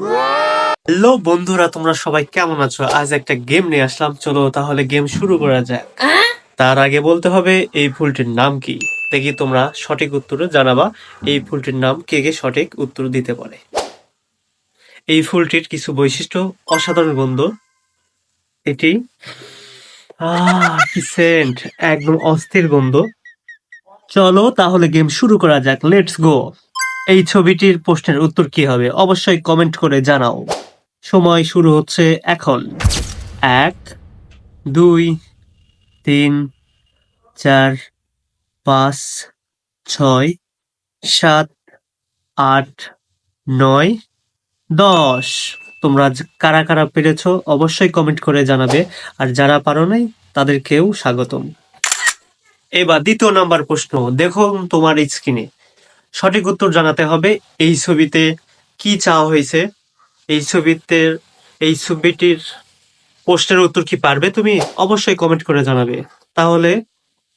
Hello বন্ধুরা, তোমরা সবাই কেমন আছো? আজ একটা গেম নিয়ে আসলাম। চলো তাহলে গেম শুরু করা যাক। তার আগে বলতে হবে, এই ফুলটির নাম কি? দেখি তোমরা সঠিক উত্তরে জানাবা, এই ফুলটির নাম কে কে সঠিক উত্তর দিতে পারে। এই ফুলটির কিছু বৈশিষ্ট্য অসাধারণ গন্ধ এটি সেন্ট একদম অস্থির গন্ধ চলো তাহলে গেম শুরু করা যাক। লেটস গো এই ছবিটির প্রশ্নের উত্তর কি হবে? অবশ্যই কমেন্ট করে জানাও। সময় শুরু হচ্ছে এখন। এক, দুই, তিন, চার, পাঁচ, ছয়, সাত, আট, নয়, দশ। তোমরা কারা কারা পেরেছ অবশ্যই কমেন্ট করে জানাবে। আর যারা পারো নাই, তাদেরকেও স্বাগতম। এবার দ্বিতীয় নাম্বার প্রশ্ন। দেখো তোমার স্ক্রিনে সঠিক উত্তর জানাতে হবে এই ছবিতে কি চাওয়া হয়েছে? এই ছবিতে এই ছবিটির পোস্টের উত্তর কি পারবে তুমি অবশ্যই কমেন্ট করে জানাবে। তাহলে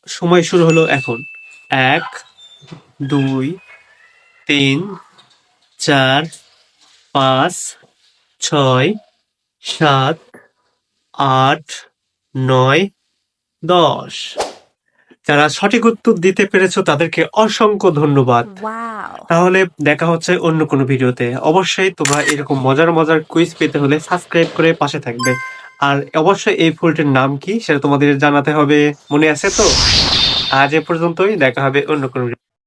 সময় শুরু হলো এখন। এক, দুই, তিন, চার, পাঁচ, ছয়, সাত, আট, নয়, দশ। যারা সঠিক উত্তর দিতে পেরেছ তাদেরকে অসংখ্য ধন্যবাদ। তাহলে দেখা হচ্ছে অন্য কোনো ভিডিওতে। অবশ্যই তোমরা এরকম মজার মজার কুইজ পেতে হলে সাবস্ক্রাইব করে পাশে থাকবে। আর অবশ্যই এই ফুলটির নাম কি সেটা তোমাদের জানাতে হবে। মনে আছে তো? আজ এ পর্যন্তই দেখা হবে অন্য কোনো